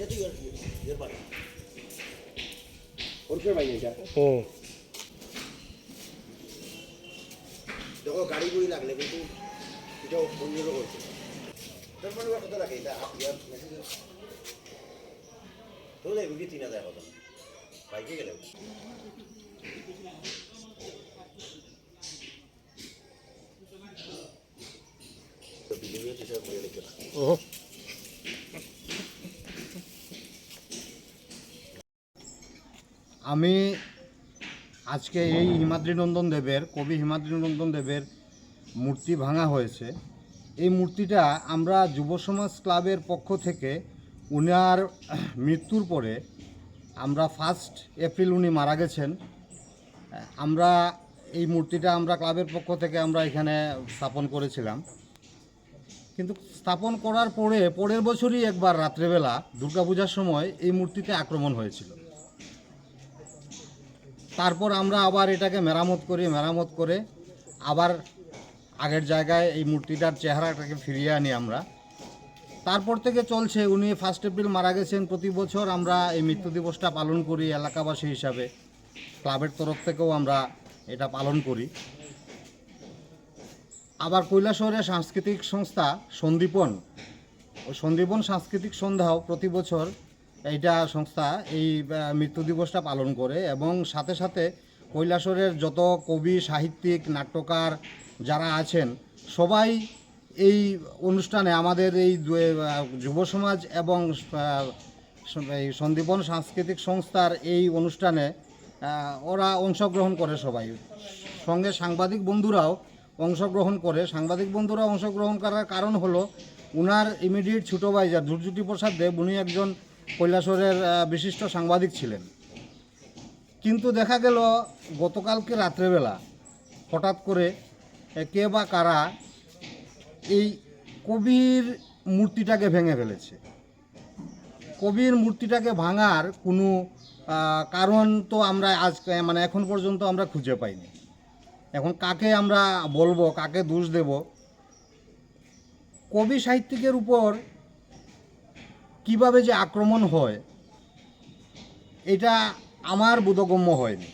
এটা তো ইয়ার ইয়ার বাড়ি। ওরফে বাইন এটা? ও দেখো গাড়ি গুড়ি লাগলে কিন্তু এটাও অন্যরকম করছে তারপরে ওরা কথা রাখে এটা ইয়ার মেসেজ তো যাই বুঝি তিন হাজার কথা বাইকে গেলে তো আমি আজকে এই হিমাদ্রি নন্দন দেবের, কবি হিমাদ্রি নন্দন দেবের মূর্তি ভাঙা হয়েছে। এই মূর্তিটা আমরা যুব সমাজ ক্লাবের পক্ষ থেকে উনার মৃত্যুর পরে আমরা ফার্স্ট এপ্রিল উনি মারা গেছেন। আমরা এই মূর্তিটা আমরা ক্লাবের পক্ষ থেকে আমরা এখানে স্থাপন করেছিলাম। কিন্তু স্থাপন করার পরে, পরের বছরই একবার রাত্রেবেলা দুর্গাপূজার সময় এই মূর্তিতে আক্রমণ হয়েছিল। তারপর আমরা আবার এটাকে মেরামত করি, মেরামত করে আবার আগের জায়গায় এই মূর্তিটার চেহারাটাকে ফিরিয়ে আনি আমরা। তারপর থেকে চলছে, উনি ফার্স্ট এপ্রিল মারা গেছেন প্রতি বছর আমরা এই মৃত্যু দিবসটা পালন করি এলাকাবাসী হিসাবে। ক্লাবের তরফ থেকেও আমরা এটা পালন করি। আবার কৈলাসহরের সাংস্কৃতিক সংস্থা সন্দীপন। ও সন্দীপন সাংস্কৃতিক সন্ধ্যাও প্রতি বছর এইটা সংস্থা এই মৃত্যু দিবসটা পালন করে এবং সাথে সাথে কৈলাসরের যত কবি, সাহিত্যিক, নাট্যকার যারা আছেন, সবাই এই অনুষ্ঠানে আমাদের এই যুব সমাজ এবং এই সন্দীপন সাংস্কৃতিক সংস্থার এই অনুষ্ঠানে ওরা অংশগ্রহণ করে সবাই। সঙ্গে সাংবাদিক বন্ধুরাও অংশগ্রহণ করে। সাংবাদিক বন্ধুরা অংশগ্রহণ করার কারণ হলো, উনার ইমিডিয়েট ছোটো ভাই যা প্রসাদ দেব উনি একজন কৈলাসরের বিশিষ্ট সাংবাদিক ছিলেন। কিন্তু দেখা গেল, গতকালকে রাত্রেবেলা হঠাৎ করে কে বা কারা এই কবির মূর্তিটাকে ভেঙে ফেলেছে। কবির মূর্তিটাকে ভাঙার কোনো কারণ তো আমরা আজ মানে এখন পর্যন্ত আমরা খুঁজে পাইনি। এখন কাকে আমরা বলব, কাকে দোষ দেব? কবি সাহিত্যিকের উপর কীভাবে যে আক্রমণ হয়, এটা আমার বোধগম্য হয়নি।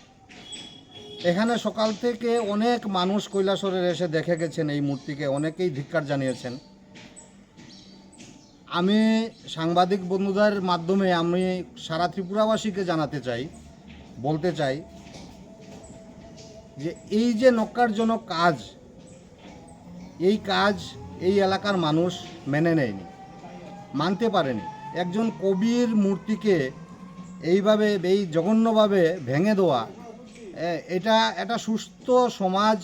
এখানে সকাল থেকে অনেক মানুষ কৈলাসরের এসে দেখে গেছেন এই মূর্তিকে, অনেকেই ধিক্কার জানিয়েছেন। আমি সাংবাদিক বন্ধুদের মাধ্যমে, আমি সারা ত্রিপুরাবাসীকে জানাতে চাই, বলতে চাই যে এই যে নক্কারজনক কাজ, এই কাজ এই এলাকার মানুষ মেনে নেয়নি, মানতে পারেনি। একজন কবির মূর্তিকে এইভাবে, এই জঘন্যভাবে ভেঙে দেওয়া এটা এটা সুস্থ সমাজ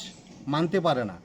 মানতে পারে না।